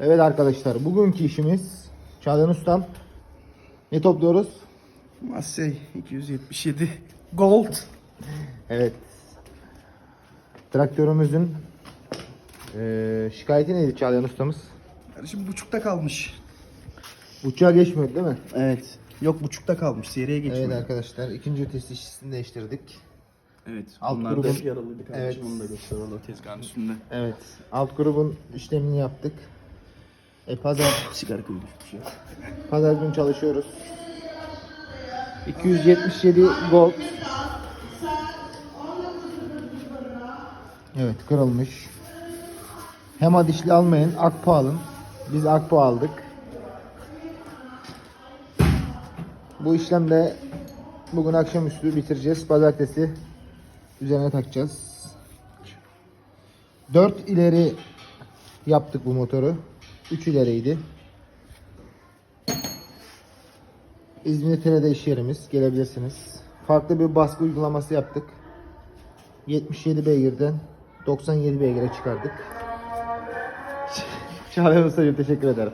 Evet arkadaşlar bugünkü işimiz Çağlayan Ustam. Ne topluyoruz? Massey 277 Gold. Evet. Traktörümüzün eee şikayeti neydi Çağlayan Ustamız? Kardeşim buçukta kalmış. Uçağa geçmiyordu değil mi? Evet. Yok buçukta kalmış. Seriye geçmiyor. Evet arkadaşlar ikinci vites dişlisini değiştirdik. Evet. Alt Bunlar da grubun- hep yaralıydı kardeşim. Evet. Onu da gösterelim o tezgahın üstünde. Evet. Alt grubun işlemini yaptık. E pazar Sigara kıyı düşmüş ya. pazar günü çalışıyoruz. 277 gold. Evet kırılmış. Hema dişli almayın. Akpo alın. Biz Akpo aldık. Bu işlemde bugün akşamüstü bitireceğiz. Pazartesi üzerine takacağız. 4 ileri yaptık bu motoru. 3 ileriydi. İzmir Tire'de iş yerimiz. Gelebilirsiniz. Farklı bir baskı uygulaması yaptık. 77 beygirden 97 beygire çıkardık. Çağlayan Usta'cığım teşekkür ederim.